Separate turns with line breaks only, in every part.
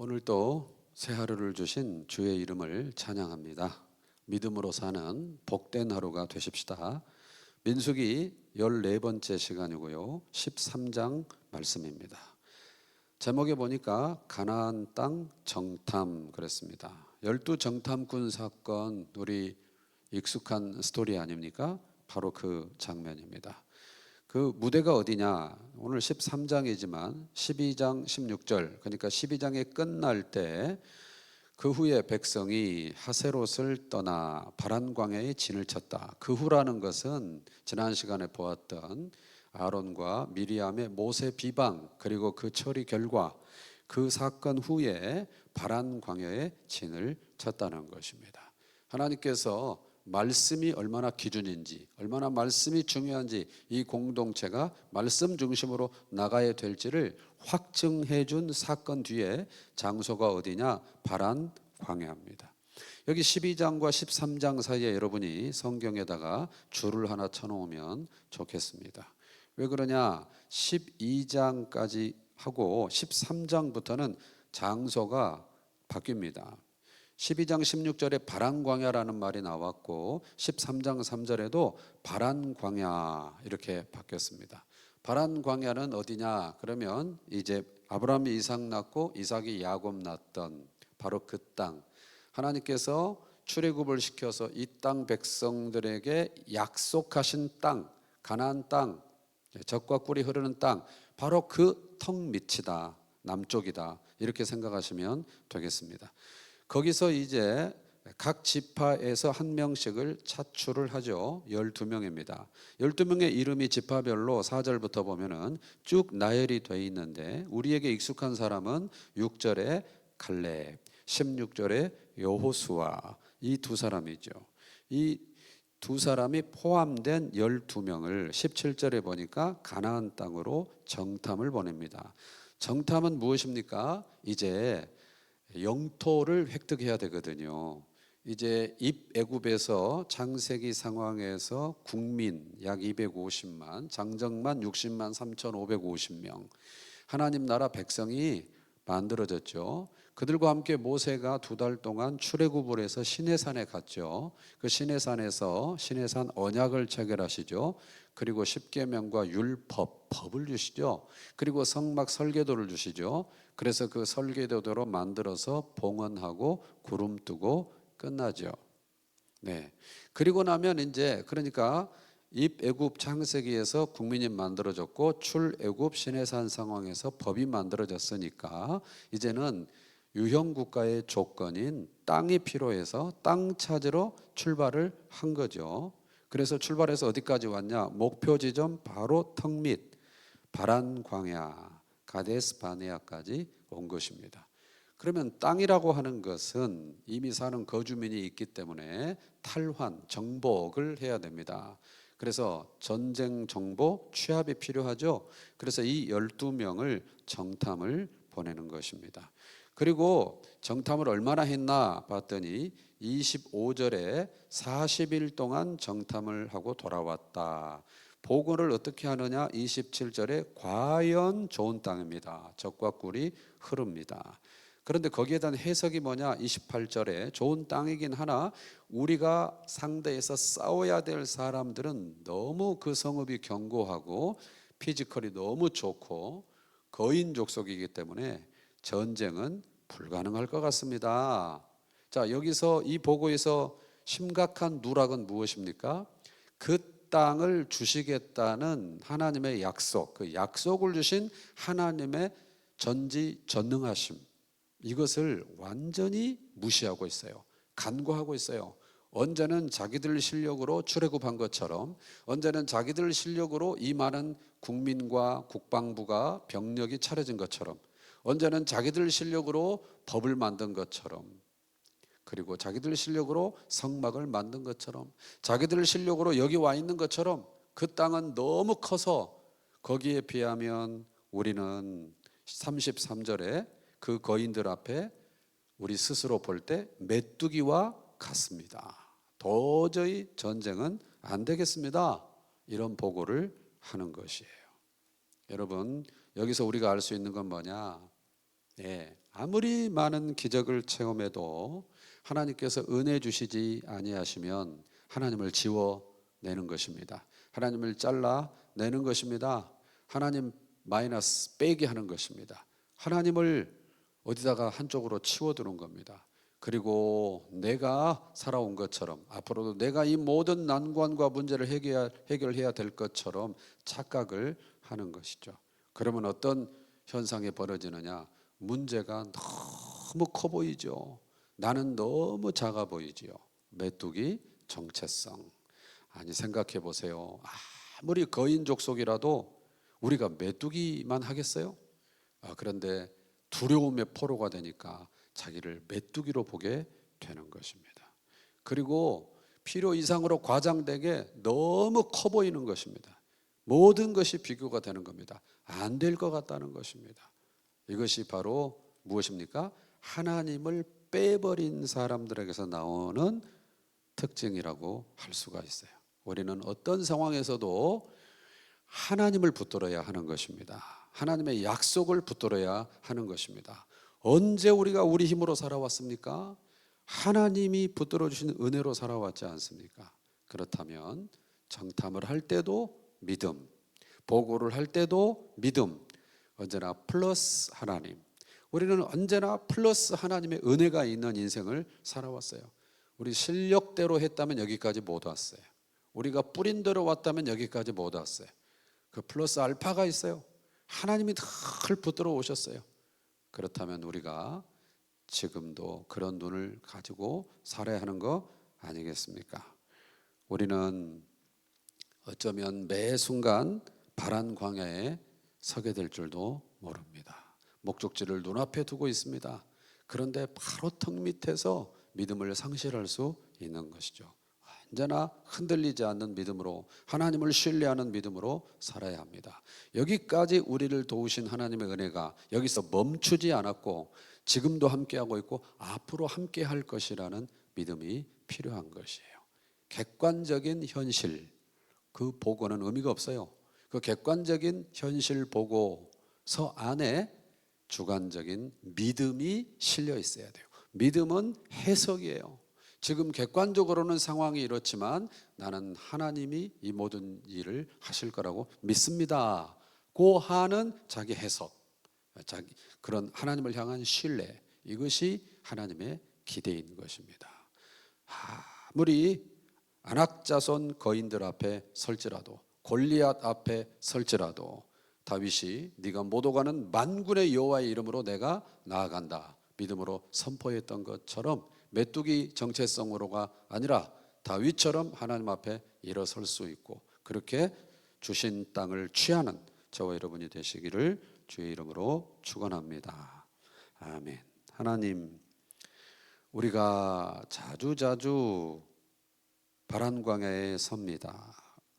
오늘 또새 하루를 주신 주의 이름을 찬양합니다. 믿음으로 사는 복된 하루가 되십시다. 민수기 14번째 시간이고요. 13장 말씀입니다. 제목에 보니까 가나안 땅 정탐 그랬습니다. 열두 정탐꾼 사건 우리 익숙한 스토리 아닙니까? 바로 그 장면입니다. 그 무대가 어디냐? 오늘 13장이지만 12장 16절 그러니까 12장이 끝날 때 그 후에 백성이 하세롯을 떠나 바란 광야에 진을 쳤다. 그 후라는 것은 지난 시간에 보았던 아론과 미리암의 모세 비방 그리고 그 처리 결과 그 사건 후에 바란 광야에 진을 쳤다는 것입니다. 하나님께서 말씀이 얼마나 기준인지, 얼마나 말씀이 중요한지 이 공동체가 말씀 중심으로 나가야 될지를 확증해 준 사건 뒤에 장소가 어디냐? 바란 광야입니다. 여기 12장과 13장 사이에 여러분이 성경에다가 줄을 하나 쳐놓으면 좋겠습니다. 왜 그러냐? 12장까지 하고 13장부터는 장소가 바뀝니다. 12장 16절에 바란 광야라는 말이 나왔고 13장 3절에도 바란 광야 이렇게 바뀌었습니다. 바란 광야는 어디냐? 그러면 이제 아브라함이 이삭 낳고 이삭이 야곱 낳던 바로 그 땅. 하나님께서 출애굽을 시켜서 이 땅 백성들에게 약속하신 땅, 가나안 땅, 적과 꿀이 흐르는 땅, 바로 그 턱 밑이다. 남쪽이다. 이렇게 생각하시면 되겠습니다. 거기서 이제 각 지파에서 한 명씩을 차출을 하죠. 12명입니다. 12명의 이름이 지파별로 4절부터 보면은 쭉 나열이 돼 있는데 우리에게 익숙한 사람은 6절에 갈렙, 16절에 여호수아 이 두 사람이죠. 이 두 사람이 포함된 12명을 17절에 보니까 가나안 땅으로 정탐을 보냅니다. 정탐은 무엇입니까? 이제 영토를 획득해야 되거든요. 이제 입애굽에서 창세기 상황에서 국민 약 250만, 장정만 60만 3,550명. 하나님 나라 백성이 만들어졌죠. 그들과 함께 모세가 두 달 동안 출애굽을 해서 시내산에 갔죠. 그 시내산에서 시내산 언약을 체결하시죠. 그리고 십계명과 율법 법을 주시죠. 그리고 성막 설계도를 주시죠. 그래서 그 설계도대로 만들어서 봉헌하고 구름 뜨고 끝나죠. 네. 그리고 나면 이제 그러니까 입애굽 창세기에서 국민이 만들어졌고 출애굽 시내산 상황에서 법이 만들어졌으니까 이제는 유형 국가의 조건인 땅이 필요해서 땅 찾으러 출발을 한 거죠. 그래서 출발해서 어디까지 왔냐? 목표 지점 바로 턱 밑 바란 광야 가데스 바네아까지 온 것입니다. 그러면 땅이라고 하는 것은 이미 사는 거주민이 있기 때문에 탈환, 정복을 해야 됩니다. 그래서 전쟁 정보 취합이 필요하죠. 그래서 이 12명을 정탐을 보내는 것입니다. 그리고 정탐을 얼마나 했나 봤더니 25절에 40일 동안 정탐을 하고 돌아왔다. 보고를 어떻게 하느냐? 27절에 과연 좋은 땅입니다. 적과 꿀이 흐릅니다. 그런데 거기에 대한 해석이 뭐냐? 28절에 좋은 땅이긴 하나 우리가 상대에서 싸워야 될 사람들은 너무 그 성읍이 견고하고 피지컬이 너무 좋고 거인 족속이기 때문에 전쟁은 불가능할 것 같습니다. 자, 여기서 이 보고에서 심각한 누락은 무엇입니까? 그 땅을 주시겠다는 하나님의 약속, 그 약속을 주신 하나님의 전지 전능하심 이것을 완전히 무시하고 있어요. 간과하고 있어요. 언제는 자기들 실력으로 출애굽한 것처럼 언제는 자기들 실력으로 이 많은 국민과 국방부가 병력이 차려진 것처럼 언제는 자기들 실력으로 법을 만든 것처럼 그리고 자기들 실력으로 성막을 만든 것처럼 자기들 실력으로 여기 와 있는 것처럼 그 땅은 너무 커서 거기에 비하면 우리는 33절에 그 거인들 앞에 우리 스스로 볼 때 메뚜기와 같습니다. 도저히 전쟁은 안 되겠습니다. 이런 보고를 하는 것이에요. 여러분, 여기서 우리가 알 수 있는 건 뭐냐? 예, 아무리 많은 기적을 체험해도 하나님께서 은혜 주시지 아니하시면 하나님을 지워 내는 것입니다. 하나님을 잘라 내는 것입니다. 하나님 마이너스 빼기 하는 것입니다. 하나님을 어디다가 한쪽으로 치워두는 겁니다. 그리고 내가 살아온 것처럼 앞으로도 내가 이 모든 난관과 문제를 해결해야, 될 것처럼 착각을 하는 것이죠. 그러면 어떤 현상이 벌어지느냐? 문제가 너무 커 보이죠. 나는 너무 작아 보이지요. 메뚜기 정체성. 아니 생각해 보세요. 아무리 거인 족속이라도 우리가 메뚜기만 하겠어요? 아, 그런데 두려움의 포로가 되니까 자기를 메뚜기로 보게 되는 것입니다. 그리고 필요 이상으로 과장되게 너무 커 보이는 것입니다. 모든 것이 비교가 되는 겁니다. 안 될 것 같다는 것입니다. 이것이 바로 무엇입니까? 하나님을 빼버린 사람들에게서 나오는 특징이라고 할 수가 있어요. 우리는 어떤 상황에서도 하나님을 붙들어야 하는 것입니다. 하나님의 약속을 붙들어야 하는 것입니다. 언제 우리가 우리 힘으로 살아왔습니까? 하나님이 붙들어 주신 은혜로 살아왔지 않습니까? 그렇다면 정탐을 할 때도 믿음, 보고를 할 때도 믿음, 언제나 플러스 하나님. 우리는 언제나 플러스 하나님의 은혜가 있는 인생을 살아왔어요. 우리 실력대로 했다면 여기까지 못 왔어요. 우리가 뿌린 대로 왔다면 여기까지 못 왔어요. 그 플러스 알파가 있어요. 하나님이 늘 붙들어 오셨어요. 그렇다면 우리가 지금도 그런 눈을 가지고 살아야 하는 거 아니겠습니까? 우리는 어쩌면 매 순간 바란 광야에 서게 될 줄도 모릅니다. 목적지를 눈앞에 두고 있습니다. 그런데 바로 턱 밑에서 믿음을 상실할 수 있는 것이죠. 언제나 흔들리지 않는 믿음으로 하나님을 신뢰하는 믿음으로 살아야 합니다. 여기까지 우리를 도우신 하나님의 은혜가 여기서 멈추지 않았고 지금도 함께하고 있고 앞으로 함께할 것이라는 믿음이 필요한 것이에요. 객관적인 현실 그 보고는 의미가 없어요. 그 객관적인 현실 보고서 안에 주관적인 믿음이 실려 있어야 돼요. 믿음은 해석이에요. 지금 객관적으로는 상황이 이렇지만 나는 하나님이 이 모든 일을 하실 거라고 믿습니다. 고 하는 자기 해석, 자기 그런 하나님을 향한 신뢰 이것이 하나님의 기대인 것입니다. 아무리 안악자손 거인들 앞에 설지라도 골리앗 앞에 설지라도 다윗이 네가 못 오가는 만군의 여호와의 이름으로 내가 나아간다 믿음으로 선포했던 것처럼 메뚜기 정체성으로가 아니라 다윗처럼 하나님 앞에 일어설 수 있고 그렇게 주신 땅을 취하는 저와 여러분이 되시기를 주의 이름으로 축원합니다. 아멘. 하나님 우리가 자주 자주 바란 광야에 섭니다.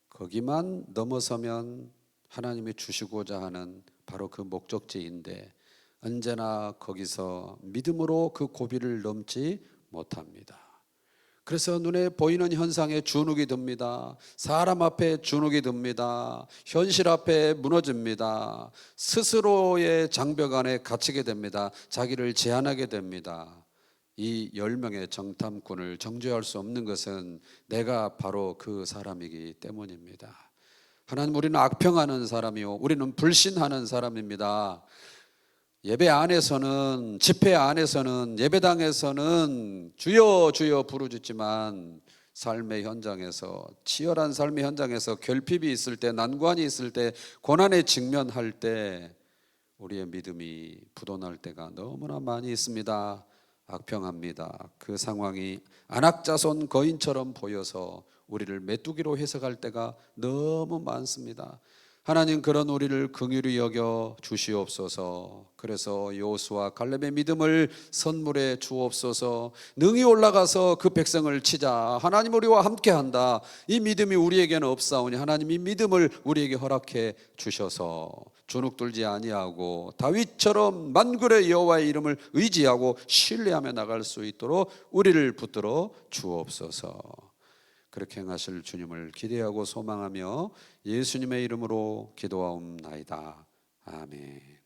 거기만 넘어서면 하나님이 주시고자 하는 바로 그 목적지인데 언제나 거기서 믿음으로 그 고비를 넘지 못합니다. 그래서 눈에 보이는 현상에 주눅이 듭니다. 사람 앞에 주눅이 듭니다. 현실 앞에 무너집니다. 스스로의 장벽 안에 갇히게 됩니다. 자기를 제한하게 됩니다. 이 열 명의 정탐꾼을 정죄할 수 없는 것은 내가 바로 그 사람이기 때문입니다. 하나님 우리는 악평하는 사람이요 우리는 불신하는 사람입니다. 예배 안에서는 집회 안에서는 예배당에서는 주여 주여 부르짖지만 삶의 현장에서 치열한 삶의 현장에서 결핍이 있을 때 난관이 있을 때 고난에 직면할 때 우리의 믿음이 부도날 때가 너무나 많이 있습니다. 악평합니다. 그 상황이 안악자손 거인처럼 보여서 우리를 메뚜기로 해석할 때가 너무 많습니다. 하나님 그런 우리를 긍휼히 여겨 주시옵소서. 그래서 여호수아 갈렙의 믿음을 선물해 주옵소서. 능히 올라가서 그 백성을 치자. 하나님 우리와 함께한다. 이 믿음이 우리에게는 없사오니 하나님 이 믿음을 우리에게 허락해 주셔서 주눅들지 아니하고 다윗처럼 만굴의 여호와의 이름을 의지하고 신뢰하며 나갈 수 있도록 우리를 붙들어 주옵소서. 그렇게 행하실 주님을 기대하고 소망하며 예수님의 이름으로 기도하옵나이다. 아멘.